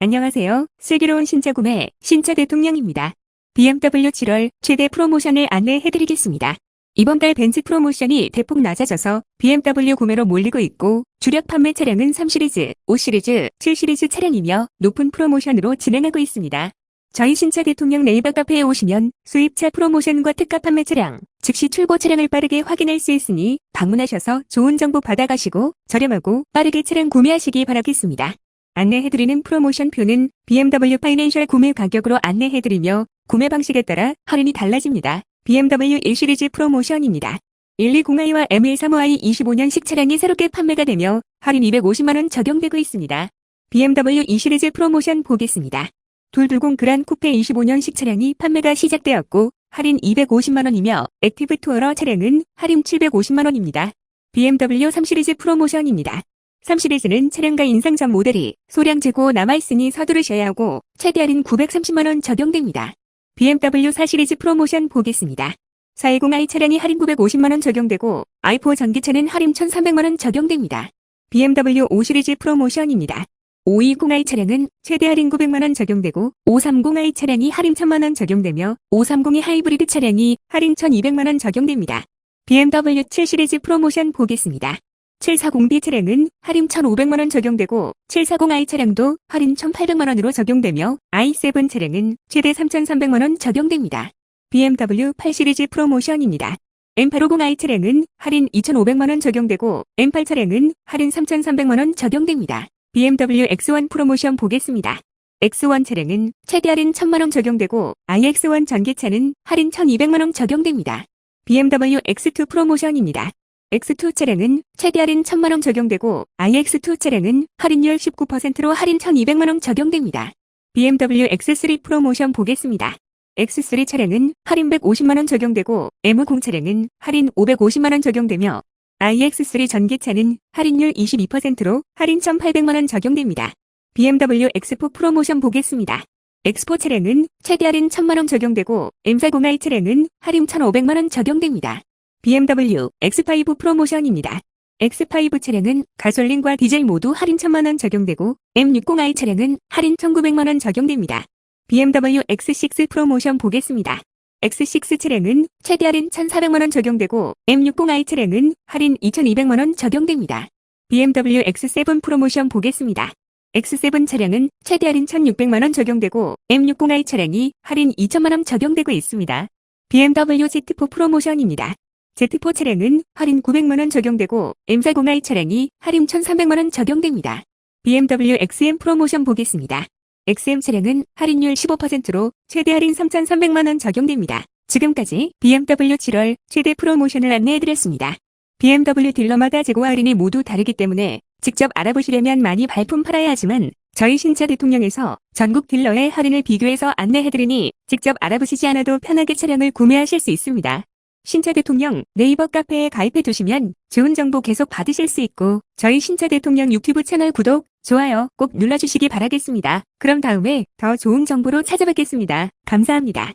안녕하세요. 슬기로운 신차 구매, 신차 대통령입니다. BMW 7월 최대 프로모션을 안내해드리겠습니다. 이번 달 벤츠 프로모션이 대폭 낮아져서 BMW 구매로 몰리고 있고 주력 판매 차량은 3시리즈, 5시리즈, 7시리즈 차량이며 높은 프로모션으로 진행하고 있습니다. 저희 신차 대통령 네이버 카페에 오시면 수입차 프로모션과 특가 판매 차량, 즉시 출고 차량을 빠르게 확인할 수 있으니 방문하셔서 좋은 정보 받아가시고 저렴하고 빠르게 차량 구매하시기 바라겠습니다. 안내해드리는 프로모션 표는 BMW 파이낸셜 구매 가격으로 안내해드리며 구매 방식에 따라 할인이 달라집니다. BMW 1시리즈 프로모션입니다. 120i와 M135i 25년식 차량이 새롭게 판매가 되며 할인 250만원 적용되고 있습니다. BMW 2시리즈 프로모션 보겠습니다. 220 그란 쿠페 25년식 차량이 판매가 시작되었고 할인 250만원이며 액티브 투어러 차량은 할인 750만원입니다. BMW 3시리즈 프로모션입니다. 3시리즈는 차량과 인상 전 모델이 소량 재고 남아있으니 서두르셔야 하고 최대 할인 930만원 적용됩니다. BMW 4시리즈 프로모션 보겠습니다. 420i 차량이 할인 950만원 적용되고 i4 전기차는 할인 1300만원 적용됩니다. BMW 5시리즈 프로모션입니다. 520i 차량은 최대 할인 900만원 적용되고 530i 차량이 할인 1000만원 적용되며 530이 하이브리드 차량이 할인 1200만원 적용됩니다. BMW 7시리즈 프로모션 보겠습니다. 740D 차량은 할인 1,500만원 적용되고 740i 차량도 할인 1,800만원으로 적용되며 i7 차량은 최대 3,300만원 적용됩니다. BMW 8 시리즈 프로모션입니다. M850i 차량은 할인 2,500만원 적용되고 M8 차량은 할인 3,300만원 적용됩니다. BMW X1 프로모션 보겠습니다. X1 차량은 최대 할인 1,000만원 적용되고 iX1 전기차는 할인 1,200만원 적용됩니다. BMW X2 프로모션입니다. X2 차량은 최대 할인 1000만원 적용되고 iX2 차량은 할인율 19%로 할인 1200만원 적용됩니다. BMW X3 프로모션 보겠습니다. X3 차량은 할인 150만원 적용되고 M0 차량은 할인 550만원 적용되며 iX3 전기차는 할인율 22%로 할인 1800만원 적용됩니다. BMW X4 프로모션 보겠습니다. X4 차량은 최대 할인 1000만원 적용되고 M40i 차량은 할인 1500만원 적용됩니다. BMW X5 프로모션입니다. X5 차량은 가솔린과 디젤 모두 할인 1000만원 적용되고 M60i 차량은 할인 1900만원 적용됩니다. BMW X6 프로모션 보겠습니다. X6 차량은 최대 할인 1400만원 적용되고 M60i 차량은 할인 2200만원 적용됩니다. BMW X7 프로모션 보겠습니다. X7 차량은 최대 할인 1600만원 적용되고 M60i 차량이 할인 2000만원 적용되고 있습니다. BMW Z4 프로모션입니다. Z4 차량은 할인 900만원 적용되고 M40i 차량이 할인 1300만원 적용됩니다. BMW XM 프로모션 보겠습니다. XM 차량은 할인율 15%로 최대 할인 3,300만원 적용됩니다. 지금까지 BMW 7월 최대 프로모션을 안내해드렸습니다. BMW 딜러마다 재고 할인이 모두 다르기 때문에 직접 알아보시려면 많이 발품 팔아야 하지만 저희 신차 대통령에서 전국 딜러의 할인을 비교해서 안내해드리니 직접 알아보시지 않아도 편하게 차량을 구매하실 수 있습니다. 신차 대통령 네이버 카페에 가입해 두시면 좋은 정보 계속 받으실 수 있고 저희 신차 대통령 유튜브 채널 구독, 좋아요 꼭 눌러주시기 바라겠습니다. 그럼 다음에 더 좋은 정보로 찾아뵙겠습니다. 감사합니다.